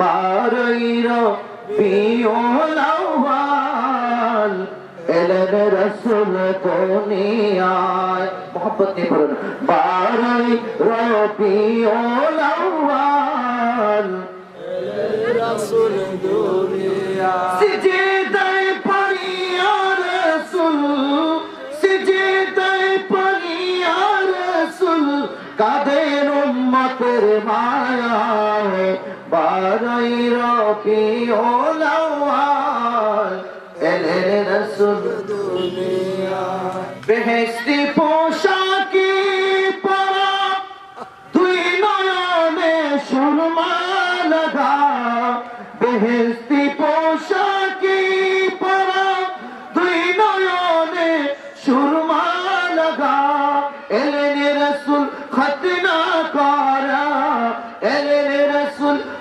বারইর পিওলাওয়াল এলেন রসুল দুনিয়ায়। মোহাম্মত নিয়ে পড়ুন বারই এলেন রসুল দুনিয়া উম্মতের মায়ায় বারাই রবিউলাওয়াল এলেন রসুল দুনিয়া বেহেশতি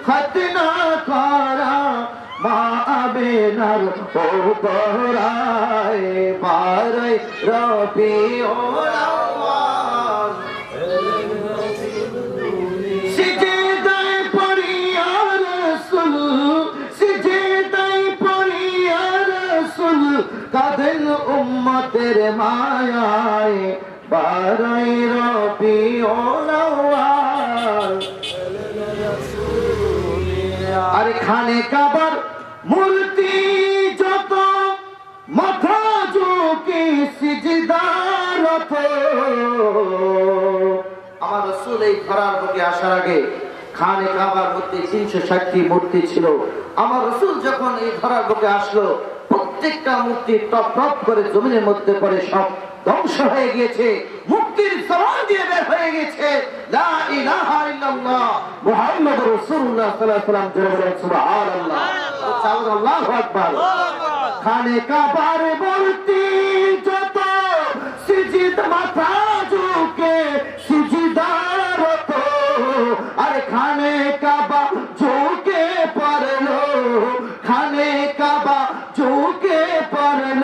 খতনা করা মা আবেনার ও পরায় বারাই রবি রাসূল কাঁদেন উম্মতের মায়ায় বারাই রবিউলাওয়াল আরে খানে কাবার মূর্তি যত মাথা ঝুঁকি সিজদারত আমার রসুল এই ধরার বুকে আসার আগে খানে কাবার মধ্যে তিনশো ষাটটি মূর্তি ছিল। আমার রসুল যখন এই ধরার বুকে আসলো, প্রত্যেকটা মূর্তি টপ টপ করে জমিনের মধ্যে পড়ে সব ধ্বংস হয়ে গিয়েছে, মুক্তির সমান দিয়ে বের হয়ে গেছে সাল্লাল্লাহু আলাইহি ওয়াসাল্লাম জোরে বলেন সুবহানাল্লাহ। চাওয়ার আল্লাহু আকবার। খানে কাবার মূর্তি যত সিজিদ মাথা ঝুঁকে সিজিদারত আরে খানে কাবা ঝুঁকে পারল খানে কাবা ঝুঁকে পারল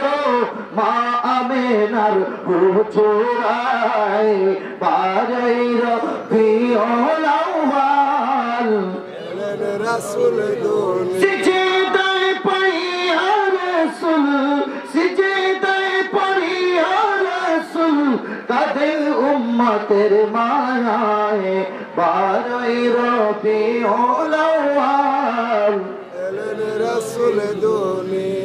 মা আমেনার হুজুরাই বারাইর ভিওলাওয়াল رسل سج تائين سل سج تائين پڙهي آسن ڪڏي اما تير مايا بار پيو رسل دوني.